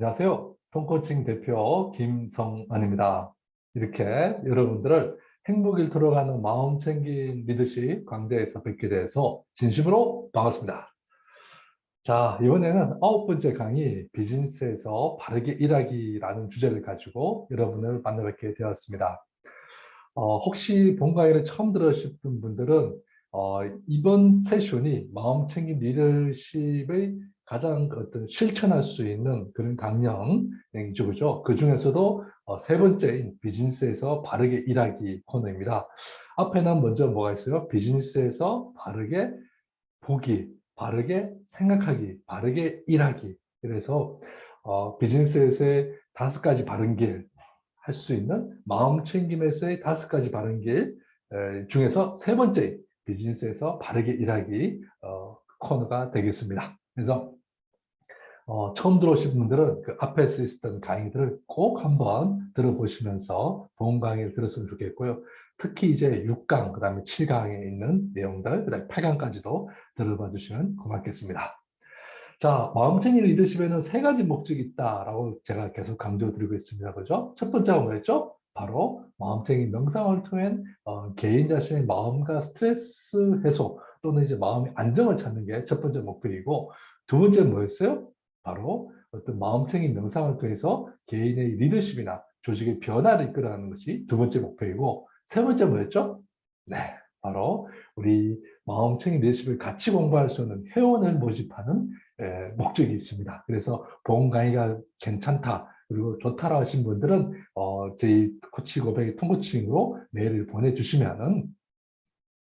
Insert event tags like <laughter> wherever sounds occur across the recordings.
안녕하세요. 통코칭 대표 김성환입니다. 이렇게 여러분들을 행복 일터로 가는 마음 챙긴 리더십 강좌에서 뵙게 돼서 진심으로 반갑습니다. 자, 이번에는 아홉 번째 강의 비즈니스에서 바르게 일하기라는 주제를 가지고 여러분을 만나 뵙게 되었습니다. 어, 혹시 본 강의를 처음 들으셨던 분들은 어, 이번 세션이 마음 챙긴 리더십의 가장 어떤 실천할 수 있는 그런 강령이죠, 그죠? 그 중에서도 어, 세 번째인 비즈니스에서 바르게 일하기 코너입니다. 앞에는 먼저 뭐가 있어요? 비즈니스에서 바르게 보기, 바르게 생각하기, 바르게 일하기. 그래서 어, 비즈니스에서의 다섯 가지 바른 길, 할 수 있는 마음 챙김에서의 다섯 가지 바른 길 에, 중에서 세 번째 비즈니스에서 바르게 일하기 어, 코너가 되겠습니다. 그래서 어, 처음 들어오신 분들은 그 앞에서 있었던 강의들을 꼭 한번 들어보시면서 본 강의를 들었으면 좋겠고요. 특히 이제 6강, 그 다음에 7강에 있는 내용들, 그 다음에 8강까지도 들어봐 주시면 고맙겠습니다. 자, 마음챙이 리더십에는 세 가지 목적이 있다라고 제가 계속 강조드리고 있습니다. 그죠? 첫 번째가 뭐였죠? 바로 마음챙이 명상을 통한 어, 개인 자신의 마음과 스트레스 해소 또는 이제 마음의 안정을 찾는 게 첫 번째 목표이고 두 번째 뭐였어요? 바로 어떤 마음챙이 명상을 통해서 개인의 리더십이나 조직의 변화를 이끌어가는 것이 두 번째 목표이고 세 번째 뭐였죠? 네, 바로 우리 마음챙이 리더십을 같이 공부할 수 있는 회원을 모집하는 에, 목적이 있습니다. 그래서 보험 강의가 괜찮다 그리고 좋다라 하신 분들은 어, 저희 코치 고백의 통코칭으로 메일을 보내주시면은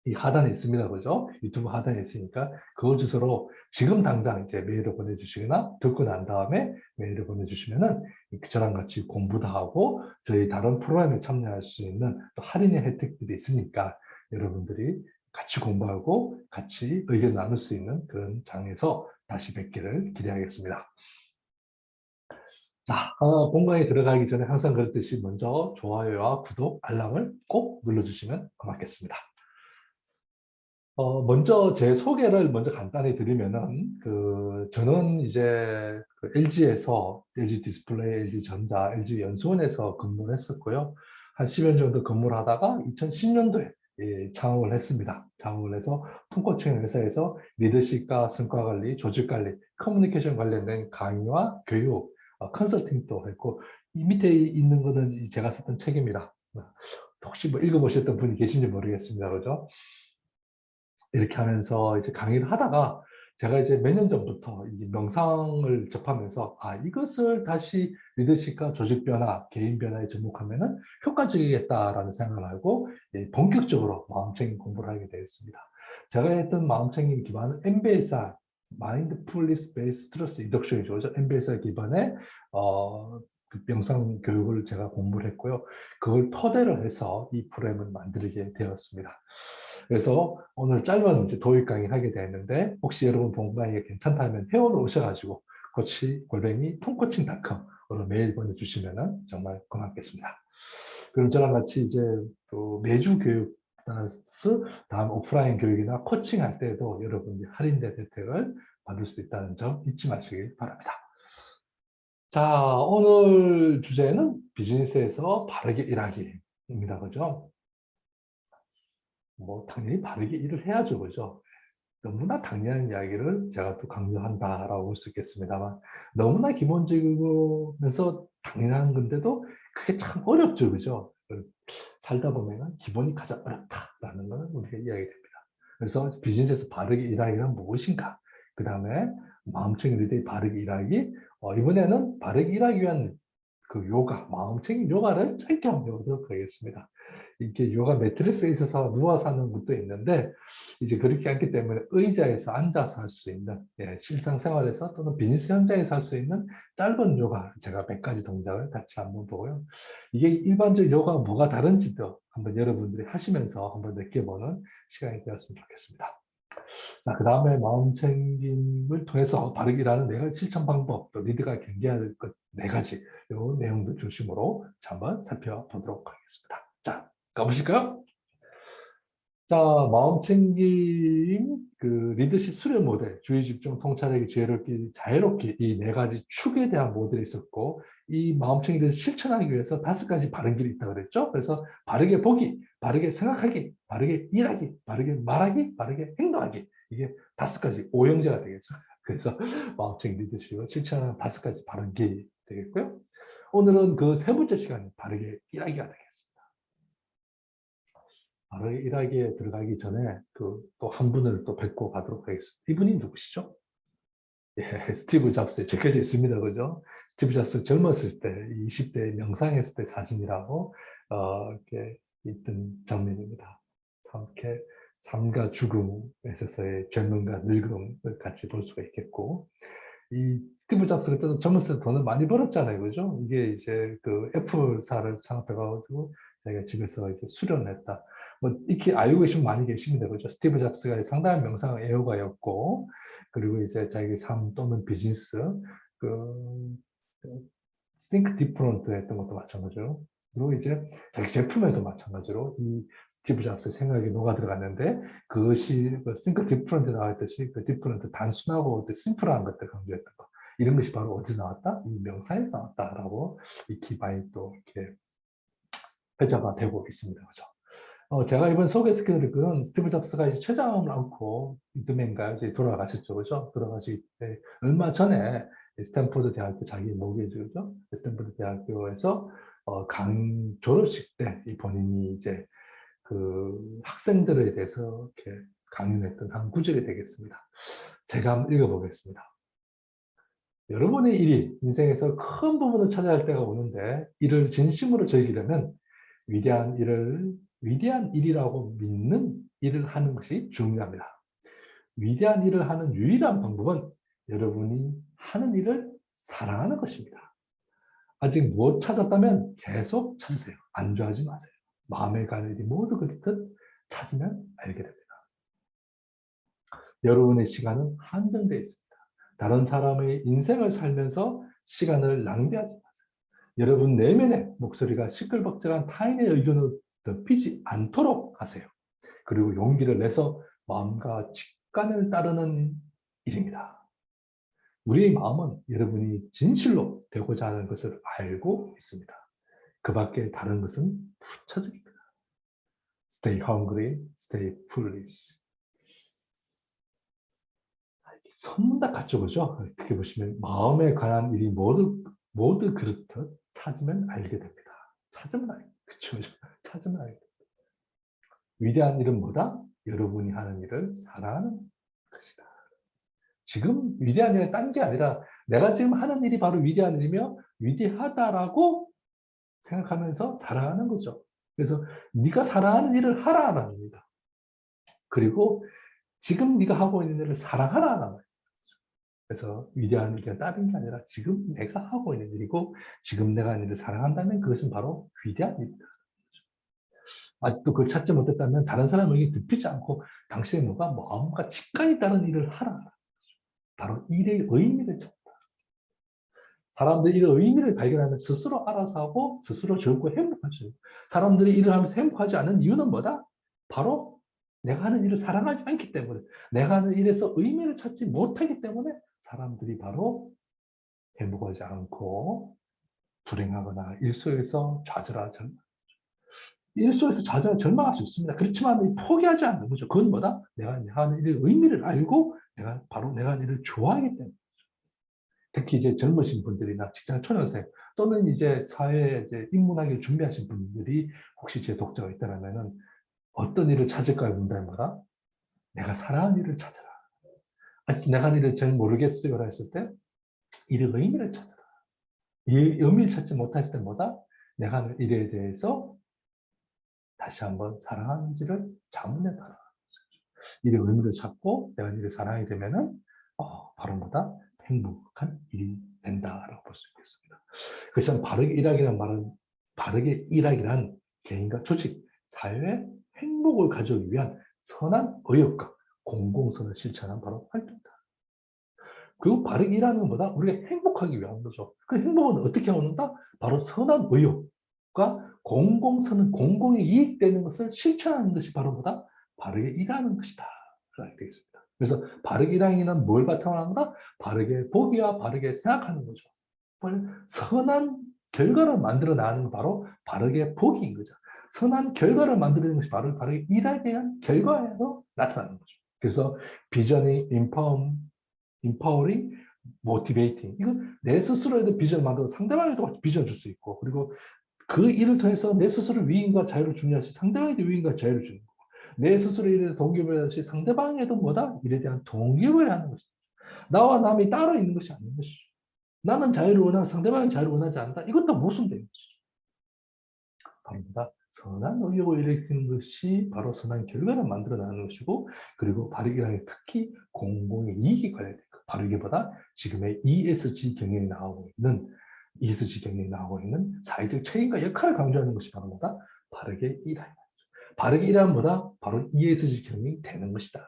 이 하단에 있습니다. 그죠? 유튜브 하단에 있으니까 그걸 주소로 지금 당장 이제 메일을 보내주시거나 듣고 난 다음에 메일을 보내주시면은 저랑 같이 공부도 하고 저희 다른 프로그램에 참여할 수 있는 또 할인의 혜택들이 있으니까 여러분들이 같이 공부하고 같이 의견 나눌 수 있는 그런 장에서 다시 뵙기를 기대하겠습니다. 자, 어, 본강에 들어가기 전에 항상 그랬듯이 먼저 좋아요와 구독, 알람을 꼭 눌러주시면 고맙겠습니다. 어, 먼저 제 소개를 먼저 간단히 드리면은, 그, 저는 이제 그 LG에서, LG 디스플레이, LG 전자, LG 연수원에서 근무를 했었고요. 한 10년 정도 근무를 하다가 2010년도에 예, 창업을 했습니다. 창업을 해서 통코칭 회사에서 리더십과 성과관리, 조직관리, 커뮤니케이션 관련된 강의와 교육, 어, 컨설팅도 했고, 이 밑에 있는 거는 제가 썼던 책입니다. 혹시 뭐 읽어보셨던 분이 계신지 모르겠습니다. 그죠? 이렇게 하면서 이제 강의를 하다가 제가 이제 몇 년 전부터 이 명상을 접하면서 아 이것을 다시 리더십과 조직 변화, 개인 변화에 접목하면은 효과적이겠다라는 생각을 하고 예, 본격적으로 마음챙김 공부를 하게 되었습니다. 제가 했던 마음챙김 기반은 MBSR, Mindfulness Based Stress Reduction이죠. MBSR 기반의 어, 그 명상 교육을 제가 공부를 했고요. 그걸 토대로 해서 이 프로그램을 만들게 되었습니다. 그래서 오늘 짧은 이제 도입 강의를 하게 되었는데 혹시 여러분 본 강의가 괜찮다면 회원을 오셔가지고 코치 골뱅이 통코칭닷컴으로 메일 보내주시면 정말 고맙겠습니다. 그럼 저랑 같이 이제 또 매주 교육 플러스 다음 오프라인 교육이나 코칭할 때도 여러분들이 할인된 혜택을 받을 수 있다는 점 잊지 마시길 바랍니다. 자, 오늘 주제는 비즈니스에서 바르게 일하기입니다. 그죠? 뭐 당연히 바르게 일을 해야죠. 그죠? 너무나 당연한 이야기를 제가 또 강조한다라고 볼 수 있겠습니다만 너무나 기본적이면서 당연한 건데도 그게 참 어렵죠. 그죠? 살다 보면 기본이 가장 어렵다라는 것은 우리가 이야기 됩니다. 그래서 비즈니스에서 바르게 일하기는 무엇인가? 그 다음에 마음챙김 리더의 바르게 일하기 어, 이번에는 바르게 일하기 위한 그 요가, 마음챙김 요가를 짧게 한번 배우도록 하겠습니다. 이게 요가 매트리스에 있어서 누워서 하는 것도 있는데 이제 그렇게 않기 때문에 의자에서 앉아서 할 수 있는 예, 실상생활에서 또는 비즈니스 현장에서 할 수 있는 짧은 요가 제가 몇 가지 동작을 같이 한번 보고요. 이게 일반적 요가가 뭐가 다른지도 한번 여러분들이 하시면서 한번 느껴보는 시간이 되었으면 좋겠습니다. 자, 그 다음에 마음 챙김을 통해서 바르게 일하는 네 가지 실천 방법, 또 리드가 경계해야 될 것 네 가지, 요 내용들 중심으로 한번 살펴보도록 하겠습니다. 자, 가보실까요? 자, 마음챙김, 그 리더십 수련 모델, 주의 집중, 통찰력이 지혜롭게, 자유롭게 이네 가지 축에 대한 모델이 있었고 이 마음챙김을 실천하기 위해서 다섯 가지 바른 길이 있다고 그랬죠. 그래서 바르게 보기, 바르게 생각하기, 바르게 일하기, 바르게 말하기, 바르게 행동하기 이게 다섯 가지 오형제가 되겠죠. 그래서 마음챙김 리더십을 실천하는 다섯 가지 바른 길이 되겠고요. 오늘은 그 세 번째 시간에 바르게 일하기가 되겠습니다. 바로 일하기에 들어가기 전에 그 또 한 분을 또 뵙고 가도록 하겠습니다. 이분이 누구시죠? 예, <laughs> 스티브 잡스에 적혀져 있습니다. 그죠? 스티브 잡스 젊었을 때, 20대 명상했을 때 사진이라고, 어, 이렇게 있던 장면입니다. 참, 이렇게 삶과 죽음에서의 젊음과 늙음을 같이 볼 수가 있겠고, 이 스티브 잡스 그때도 젊었을 때 돈을 많이 벌었잖아요. 그죠? 이게 이제 그 애플사를 창업해가지고 자기가 집에서 이렇게 수련했다. 뭐 이렇게 알고 계신 분 많이 계십니다. 그죠? 스티브 잡스가 상당한 명상 애호가였고, 그리고 이제 자기 삶 또는 비즈니스, 그, think different 했던 것도 마찬가지로, 그리고 이제 자기 제품에도 마찬가지로 이 스티브 잡스의 생각이 녹아 들어갔는데, 그것이 그 think different 나왔듯이 그 different 단순하고 심플한 것들 강조했던 거. 이런 것이 바로 어디서 나왔다? 이 명사에서 나왔다라고 이 기반이 또 이렇게 회자가 되고 있습니다. 그죠? 어, 제가 이번 소개시켜드릴 거는 스티브 잡스가 이제 최장을 안고 이듬해인가 이제 돌아가셨죠, 그죠? 돌아가실 때 얼마 전에 스탠포드 대학교 자기 모계주죠, 스탠포드 대학교에서 어, 강 졸업식 때이 본인이 이제 그 학생들에 대해서 이렇게 강연했던 한 구절이 되겠습니다. 제가 한번 읽어보겠습니다. 여러분의 일이 인생에서 큰 부분을 차지할 때가 오는데 이를 진심으로 즐기려면 위대한 일을 위대한 일이라고 믿는 일을 하는 것이 중요합니다. 위대한 일을 하는 유일한 방법은 여러분이 하는 일을 사랑하는 것입니다. 아직 못 찾았다면 계속 찾으세요. 안주하지 마세요. 마음에 가는 일이 모두 그렇듯 찾으면 알게 됩니다. 여러분의 시간은 한정되어 있습니다. 다른 사람의 인생을 살면서 시간을 낭비하지 마세요. 여러분 내면의 목소리가 시끌벅적한 타인의 의견을 덮이지 않도록 하세요. 그리고 용기를 내서 마음과 직관을 따르는 일입니다. 우리의 마음은 여러분이 진실로 되고자 하는 것을 알고 있습니다. 그 밖에 다른 것은 부처적입니다. Stay hungry, stay foolish. 선문답 같죠, 그죠? 어떻게 보시면 마음에 관한 일이 모두 모두 그렇듯 찾으면 알게 됩니다. 찾으면 알게 그쵸. 찾으면 알게 됩니다. 위대한 일은 뭐다? 여러분이 하는 일을 사랑하는 것이다. 지금 위대한 일은 딴 게 아니라 내가 지금 하는 일이 바로 위대한 일이며 위대하다라고 생각하면서 사랑하는 거죠. 그래서 네가 사랑하는 일을 하라는 겁니다. 그리고 지금 네가 하고 있는 일을 사랑하라는 거예요. 그래서 위대한 일이 다른 게 아니라 지금 내가 하고 있는 일이고 지금 내가 하는 일을 사랑한다면 그것은 바로 위대한 일이다. 아직도 그걸 찾지 못했다면 다른 사람에게 덮이지 않고 당신의 뭐가 마음과 직관이 따른 일을 하라. 바로 일의 의미를 찾다. 사람들이 일의 의미를 발견하면 스스로 알아서 하고 스스로 즐겁고 행복하죠. 사람들이 일을 하면서 행복하지 않은 이유는 뭐다? 바로 내가 하는 일을 사랑하지 않기 때문에 내가 하는 일에서 의미를 찾지 못하기 때문에 사람들이 바로 행복하지 않고 불행하거나 일소에서 좌절하죠. 일소에서 좌절 절망할 수 있습니다. 그렇지만 포기하지 않는 거죠. 그건 뭐다? 내가 하는 일의 의미를 알고 내가 바로 내가 하는 일을 좋아하기 때문에. 특히 이제 젊으신 분들이나 직장 초년생 또는 이제 사회에 이제 입문하기 준비하신 분들이 혹시 제 독자가 있다면은 어떤 일을 찾을까요? 문다는 거라 내가 사랑하는 일을 찾아라. 아직 내가 하는 일을 잘 모르겠어요. 했을 때 일의 의미를 찾아라. 이 의미를 찾지 못했을 때 뭐다? 내가 하는 일에 대해서 다시 한번 사랑하는지를 자문해 봐라. 일의 의미를 찾고 내가 일을 사랑하게 되면은 어, 바로 뭐다? 행복한 일이 된다라고 볼 수 있겠습니다. 그래서 바르게 일하기란 말은 바르게 일하기란 개인과 조직, 사회의 행복을 가져오기 위한 선한 의욕과 공공선을 실천한 바로 활동이다. 그리고 바르게 일하는 것보다 우리가 행복하기 위한 거죠. 그 행복은 어떻게 오는다? 바로 선한 의욕과 공공선은 공공이 이익되는 것을 실천하는 것이 바로 뭐다? 바르게 일하는 것이다. 라고 되겠습니다. 그래서 바르게 일하기는 뭘 거다? 바르게 보기와 바르게 생각하는 거죠. 선한 결과를 만들어 나가는 건 바로 바르게 보기인 거죠. 선한 결과를 만드는 것이 바로 바르게 일하게 한 결과에서 나타나는 거죠. 그래서 비전이 인파움, 인파워링, 모티베이팅. 이건 내 스스로에도 비전을 만들어 상대방에도 비전을 줄 수 있고, 그리고 그 일을 통해서 내 스스로 위임과 자유를 주는 것이 상대방에도 위임과 자유를 주는 거고, 내 스스로 일에 대해서 동기부여 하듯이 상대방에도 뭐다? 일에 대한 동기부여를 하는 것이다. 나와 남이 따로 있는 것이 아닌 것이죠. 나는 자유를 원하고 상대방은 자유를 원하지 않는다. 이것도 모순된 것이죠. 바로 뭐다? 선한 의욕을 일으키는 것이 바로 선한 결과를 만들어 나가는 것이고, 그리고 바르기랑에 특히 공공의 이익이 관련된 것. 바르기보다 지금의 ESG 경영이 나오고 있는 ESG 경영이 나오고 있는 사회적 책임과 역할을 강조하는 것이 바로 뭐다? 바르게 일하는 거죠. 바르게 일하는 뭐다? 바로 ESG 경영이 되는 것이다.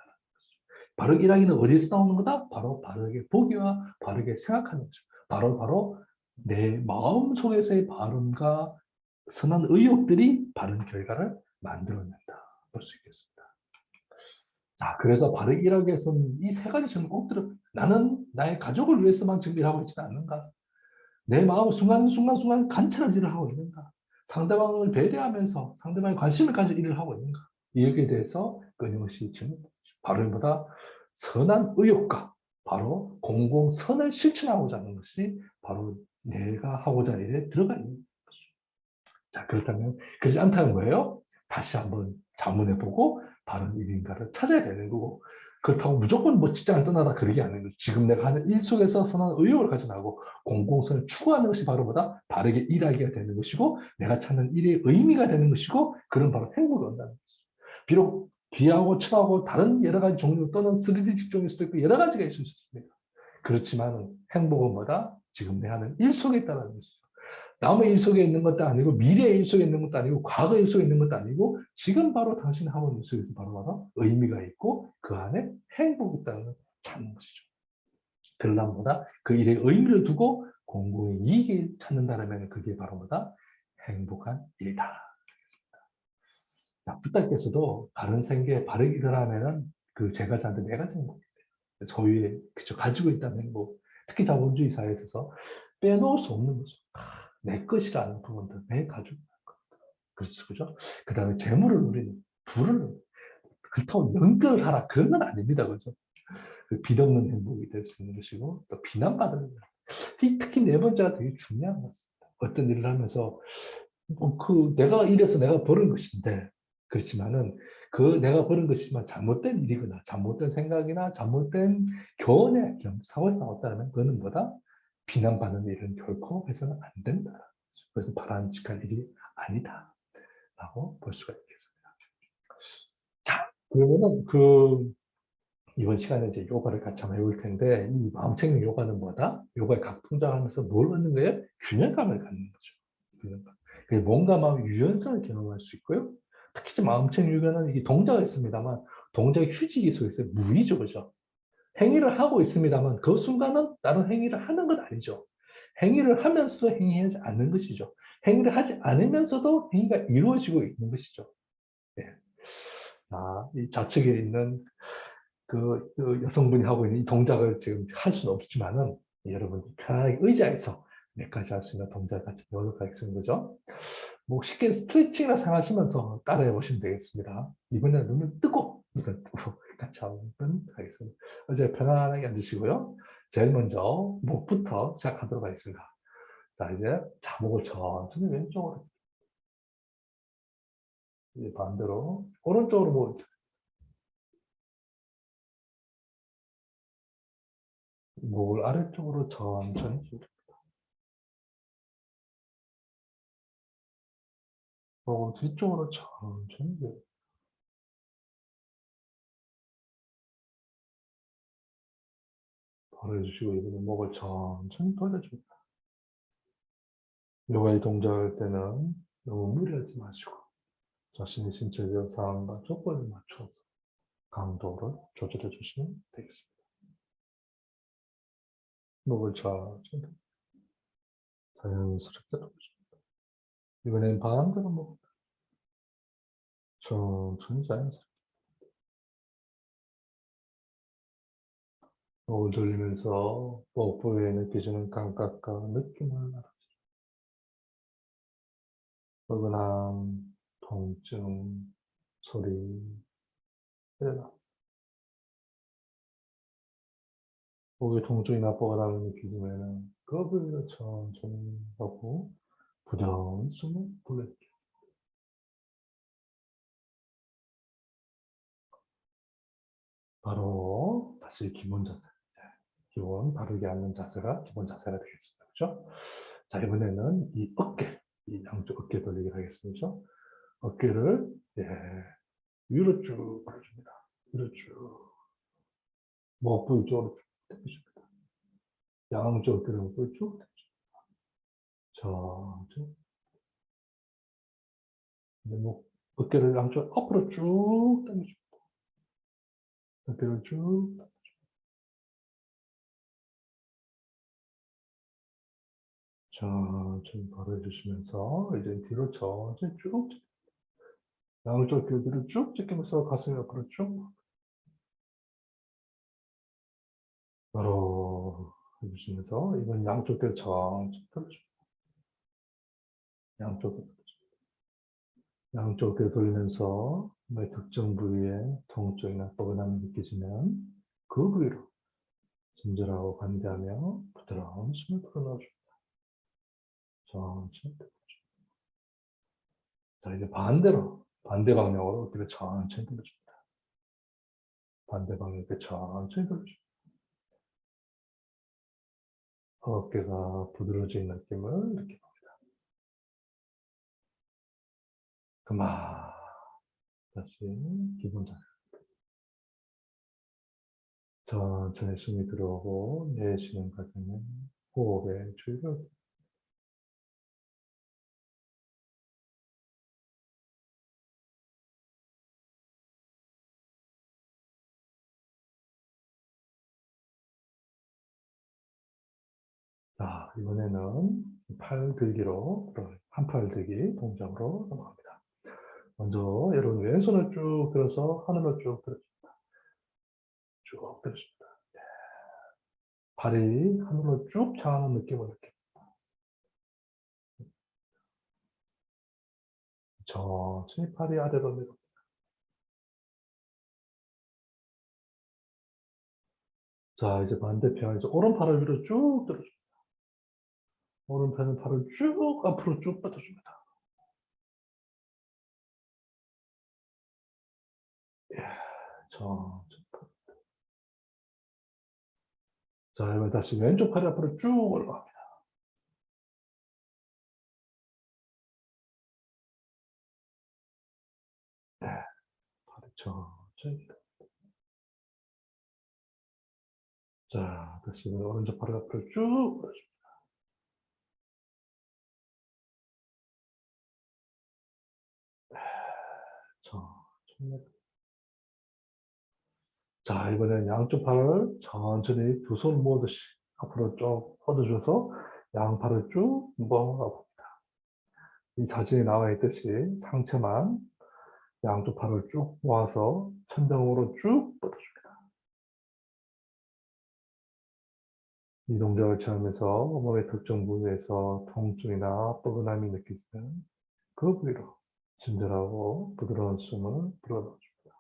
바르게 일하기는 어디서 나오는 거다? 바로 바르게 보기와 바르게 생각하는 거죠. 바로 바로 내 마음 속에서의 발음과 선한 의욕들이 바른 결과를 만들어낸다. 볼 수 있겠습니다. 자, 그래서 바르게 일하기 위해서는 이 세 가지 저는 꼭 들어. 나는 나의 가족을 위해서만 지금 일하고 있지는 않는가? 내 마음 순간순간순간 관찰을 일을 하고 있는가? 상대방을 배려하면서 상대방의 관심을 가지고 일을 하고 있는가? 여기에 대해서 끊임없이 지금 바로보다 선한 의욕과 바로 공공선을 실천하고자 하는 것이 바로 내가 하고자 하는 일에 들어가 있는 거죠. 자, 그렇다면 그렇지 않다는 거예요. 다시 한번 자문해보고 바른 일인가를 찾아야 되는 거고 그렇다고 무조건 뭐 직장을 그러게 하는 거죠. 지금 내가 하는 일 속에서 선한 의욕을 가져나고 공공성을 추구하는 것이 바로 보다 바르게 일하기가 되는 것이고 내가 찾는 일의 의미가 되는 것이고 그런 바로 행복을 얻는다는 거죠. 비록 귀하고 천하고 다른 여러 가지 종류 또는 3D 직종일 수도 있고 여러 가지가 있을 수 있습니다. 그렇지만 행복은 뭐다? 지금 내 하는 일 속에 있다는 것이죠. 남의 일 속에 있는 것도 아니고 미래의 일 속에 있는 것도 아니고 과거의 일 속에 있는 것도 아니고 지금 바로 당신 하고 있는 일 속에서 바로 바로 의미가 있고 그 안에 행복이 있다는 걸 찾는 것이죠. 뭐다? 그 일에 의미를 두고 공공의 이익을 찾는다면 그게 바로 뭐다? 행복한 일이다. 자, 부탁께서도 바른 생계, 바르게 일어나면은 그 제가 저한테 네 가지 행복이 돼요. 소유의, 그쵸, 가지고 있다는 행복. 특히 자본주의 사회에 있어서 빼놓을 수 없는 거죠. 내 것이라는 부분들, 내 가족. 그렇죠, 그죠? 그 다음에 재물을 누리는, 부를, 그렇다고 연결을 하라. 그런 건 아닙니다. 그죠? 그 빚없는 행복이 될 수 있는 것이고, 또 비난받는 것. 특히 네 번째가 되게 중요한 것 같습니다. 어떤 일을 하면서, 뭐 그, 내가 이래서 내가 버는 것인데, 그렇지만은, 그 내가 버는 것이지만 잘못된 일이거나, 잘못된 생각이나, 잘못된 교훈의 사고에서 나왔다면, 그거는 뭐다? 비난받는 일은 결코 해서는 안 된다. 그래서 바람직한 일이 아니다. 라고 볼 수가 있겠습니다. 자, 그러면은 그, 이번 시간에 이제 요가를 같이 한번 해볼 텐데, 이 마음챙김 요가는 뭐다? 요가의 각 동작하면서 뭘 얻는 거예요? 균형감을 갖는 거죠. 균형감. 뭔가 마음 유연성을 경험할 수 있고요. 특히 마음챙김 요가는 이게 동작이 있습니다만, 동작의 휴지기 속에서 무의죠, 그죠? 행위를 하고 있습니다만 그 순간은 다른 행위를 하는 건 아니죠. 행위를 하면서도 행위하지 않는 것이죠. 행위를 하지 않으면서도 행위가 이루어지고 있는 것이죠. 네. 아, 이 좌측에 있는 그, 그, 여성분이 하고 있는 이 동작을 지금 할 수는 없지만은 여러분 편하게 의자에서 몇 가지 할 수 있는 동작을 같이 배워도록 하겠습니다. 그죠? 뭐 쉽게 스트레칭이라 생각하시면서 따라해 보시면 되겠습니다. 이번에는 눈을 뜨고 이건 같이 한번 하겠습니다. 이제 편안하게 앉으시고요. 제일 먼저 목부터 시작하도록 하겠습니다. 자, 이제 자목을 천천히 왼쪽으로. 이제 반대로. 오른쪽으로 뭐. 목을 아래쪽으로 천천히 줄입니다. 목을 뒤쪽으로 천천히 줄입니다. 벌어주시고 이번에 목을 천천히 돌려줍니다. 요가의 동작할 때는 너무 무리하지 마시고 자신의 신체적 상황과 조건에 맞춰서 강도를 조절해 주시면 되겠습니다. 목을 천천히 자연스럽게 돌려줍니다. 이번엔 반대로 목 천천히 자연스럽게 목을 돌리면서 복부에 느껴지는 감각과 느낌을 알아주세요. 뻐근함, 통증, 소리, 일어나. 목에 통증이나 뻐근함을 느끼면 그 부위로 천천히 하고 부드러운 숨을 불러줄게요. 바로 다시 기본 자세. 기본 바르게 앉는 자세가 기본 자세가 되겠습니다. 그렇죠? 자 이번에는 이 어깨, 이 양쪽 어깨 돌리기 하겠습니다. 어깨를 예, 위로 쭉 벌려줍니다. 위로 쭉. 목 부위 쪽으로 쭉 당겨줍니다. 양쪽 어깨를 목 부위 쭉 당겨줍니다. 이제 목, 어깨를 양쪽 앞으로 쭉 당겨줍니다. 어깨를 쭉 당겨줍니다. 천천히 벌어주시면서 이제 뒤로 천천히 쭉 양쪽 교들을 쭉 찍히면서 가슴 옆으로 쭉 바로 해주시면서 이번 양쪽 교 천천히 돌려줍니다. 양쪽 교 양쪽 교 돌리면서 내 특정 부위에 통증이나 뻐근함이 느껴지면 그 부위로 진절하고 관대하며 부드러운 숨을 불어넣어줍니다. 천천히 자, 이제 반대로, 반대 방향으로 어깨를 천천히 돌려줍니다. 반대 방향 이렇게 천천히 돌려줍니다. 어깨가 부드러워진 느낌을 느껴봅니다. 그만. 다시 기본 자세. 천천히 숨이 들어오고 내쉬는 과정에 호흡에 주의를 자, 이번에는 팔 들기로, 한팔 들기 동작으로 넘어갑니다. 먼저 여러분 왼손을 쭉 들어서 하늘로 쭉 들어줍니다. 쭉 들어줍니다. 네. 발이 하늘로 쭉 향하는 느낌을 느낍니다. 천천히 팔이 아래로 내려 자, 이제 반대편, 이제 오른팔을 위로 쭉 들어줍니다. 오른편은 팔을 쭉 앞으로 쭉 뻗어줍니다. 예. 자, 이번 다시 왼쪽 팔이 앞으로 쭉 올라갑니다. 네, 팔이 천천히. 자, 다시 오른쪽 팔을 앞으로 쭉 올려줍니다. 자, 이번엔 양쪽 팔을 천천히 두 손 모으듯이 앞으로 쭉 뻗어줘서 양팔을 쭉 모아 봅니다. 이 사진에 나와 있듯이 상체만 양쪽 팔을 쭉 모아서 천정으로 쭉 뻗어줍니다. 이 동작을 취하면서 몸의 특정 부위에서 통증이나 뻐근함이 느껴지면 그 부위로 친절하고 부드러운 숨을 불어넣어줍니다.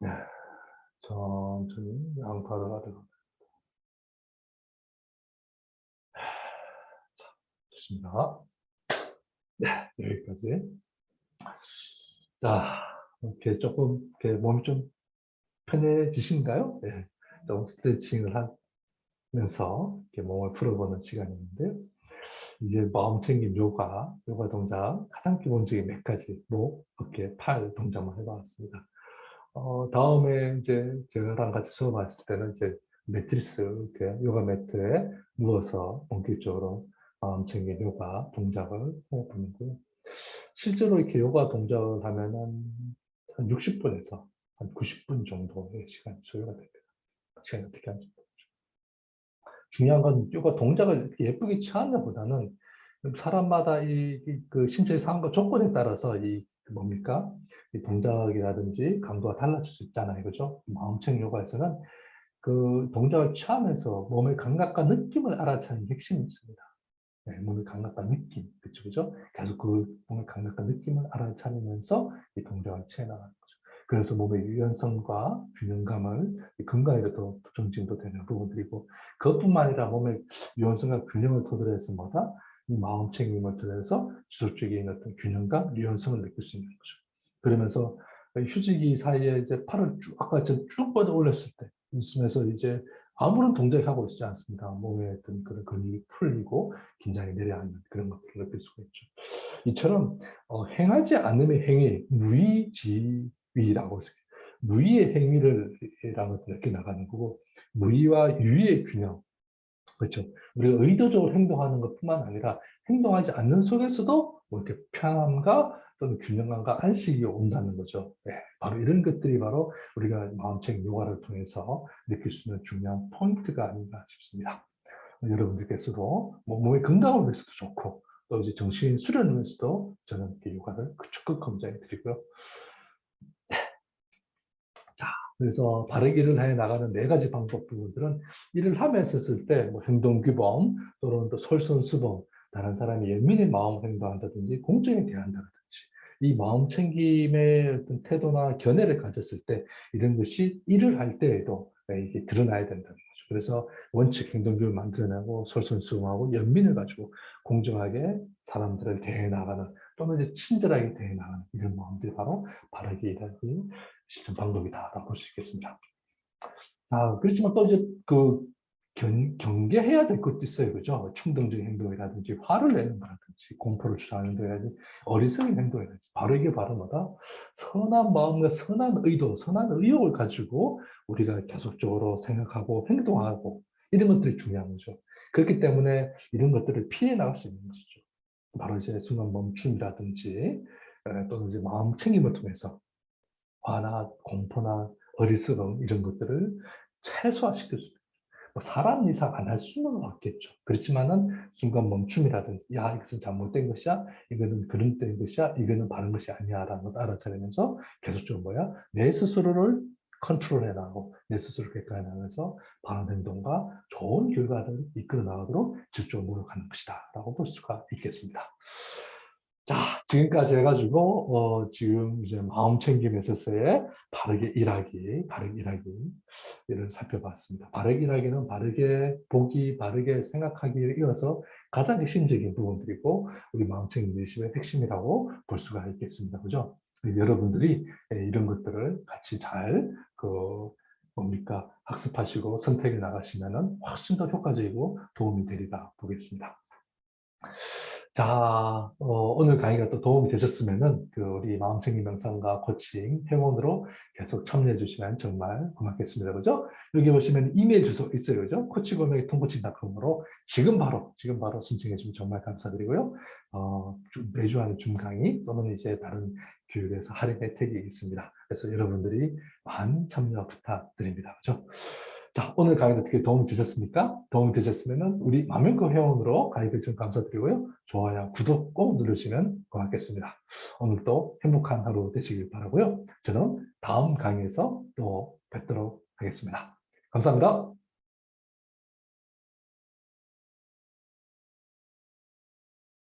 네, 천천히 양팔을 아래로. 좋습니다. 네, 여기까지. 자, 이렇게 조금, 이렇게 몸이 좀 편해지신가요? 네, 좀 스트레칭을 하면서 이렇게 몸을 풀어보는 시간인데요. 이제 마음 챙김 요가, 요가 동작 가장 기본적인 몇 가지 목, 어깨, 팔 동작만 해봤습니다. 어, 다음에 이제 저랑 같이 수업했을 때는 이제 매트리스, 이렇게 요가 매트에 누워서 본격적으로 마 음 챙긴 요가 동작을 해보는고요. 실제로 이렇게 요가 동작을 하면은 한 60분에서 한 90분 정도의 시간이 소요가 됩니다. 시간이 어떻게 하는지. 중요한 건 요가 동작을 예쁘게 취하냐 보다는 사람마다 이, 이- 그 신체의 상황과 조건에 따라서 이 뭡니까? 이 동작이라든지 강도가 달라질 수 있잖아요. 그죠? 마음책 요가에서는 그 동작을 취하면서 몸의 감각과 느낌을 알아차리는 핵심이 있습니다. 네, 몸의 감각과 느낌, 그죠, 그죠? 계속 그 몸의 감각과 느낌을 알아차리면서 이 동작을 취해 나가는 거죠. 그래서 몸의 유연성과 균형감을 이 건강에도 정진도 되는 부분들이고, 그것뿐만 아니라 몸의 유연성과 균형을 토대로 해서 뭐다? 이 마음 챙김을 통해서 지속적인 어떤 균형감, 유연성을 느낄 수 있는 거죠. 그러면서 휴지기 사이에 이제 팔을 쭉, 아까 쭉 뻗어 올렸을 때, 웃으면서 이제 아무런 동작이 하고 있지 않습니다. 몸에 어떤 그런 근육이 풀리고 긴장이 내려앉는 그런 것들을 느낄 수가 있죠. 이처럼 어, 행하지 않음의 행위, 무의지위라고 해서 무의의 행위를 느껴 나가는 거고 무의와 유의의 균형 그렇죠. 우리가 의도적으로 행동하는 것뿐만 아니라 행동하지 않는 속에서도 뭐 이렇게 편함과 또는 균형감과 안식이 온다는 거죠. 네, 바로 이런 것들이 바로 우리가 마음책 요가를 통해서 느낄 수 있는 중요한 포인트가 아닌가 싶습니다. 여러분들께서도 뭐 몸의 건강을 위해서도 좋고 또 이제 정신 수련을 위해서도 저는 이렇게 요가를 적극 권장해 드리고요. 자, 그래서 일을 해 나가는 네 가지 방법 부분들은 일을 하면서 쓸 때 뭐 행동규범 또는 또 솔선수범 다른 사람이 예민히 마음을 행동한다든지 공정에 대한다든지 이 마음 챙김의 어떤 태도나 견해를 가졌을 때 이런 것이 일을 할 때에도 이게 드러나야 된다는 거죠. 그래서 원칙 행동규를 만들어내고 솔선수범하고 연민을 가지고 공정하게 사람들을 대해 나가는 또는 이제 친절하게 대해 나가는 이런 마음들이 바로 바르게 일하기 실천 방법이다라고 볼 수 있겠습니다. 아, 그렇지만 또 이제 그 견, 경계해야 될 것도 있어요. 그죠? 충동적인 행동이라든지 화를 내는 거라든지 공포를 주장하는 거라든지 어리석은 행동이라든지 바로 이게 바로 뭐다? 선한 마음과 선한 의도, 선한 의욕을 가지고 우리가 계속적으로 생각하고 행동하고 이런 것들이 중요한 거죠. 그렇기 때문에 이런 것들을 피해 나갈 수 있는 것이죠. 바로 이제 순간 멈춤이라든지 에, 또는 이제 마음 챙김을 통해서 화나 공포나 어리석음 이런 것들을 최소화시킬 수. 뭐 사람 이상 안 할 수는 없겠죠. 그렇지만은 순간 멈춤이라든지 야 이것은 잘못된 것이야, 이거는 그릇된 것이야, 이거는 바른 것이 아니야라는 걸 알아차리면서 계속적으로 뭐야 내 스스로를 컨트롤해 나가고 내 스스로 객관해 나가면서 바른 행동과 좋은 결과를 이끌어 나가도록 직접 노력하는 것이다 라고 볼 수가 있겠습니다. 자, 지금까지 해가지고, 어, 지금 이제 마음 챙김에 있어서의 바르게 일하기, 바르게 일하기, 를 살펴봤습니다. 바르게 일하기는 바르게 보기, 바르게 생각하기를 이어서 가장 핵심적인 부분들이고, 우리 마음 챙김 리시의 핵심이라고 볼 수가 있겠습니다. 그죠? 여러분들이 예, 이런 것들을 같이 잘, 그, 뭡니까, 학습하시고 선택해 나가시면은 훨씬 더 효과적이고 도움이 되리라 보겠습니다. 자, 어, 오늘 강의가 또 도움이 되셨으면은 그 우리 마음챙김 명상과 코칭 회원으로 계속 참여해 주시면 정말 고맙겠습니다. 그죠? 여기 보시면 이메일 주소 있어요. 그죠? 코치고명의 통코칭닷컴으로 지금 바로, 지금 바로 신청해 주시면 정말 감사드리고요. 어, 주- 매주 하는 줌 강의 또는 이제 다른 교육에서 할인 혜택이 있습니다. 그래서 여러분들이 많은 참여 부탁드립니다. 그죠? 자, 오늘 강의도 어떻게 도움이 되셨습니까? 도움이 되셨으면 우리 마명코 회원으로 가입해 주셔서 감사드리고요. 좋아요, 구독 꼭 누르시면 고맙겠습니다. 오늘도 행복한 하루 되시길 바라고요. 저는 다음 강의에서 또 뵙도록 하겠습니다. 감사합니다.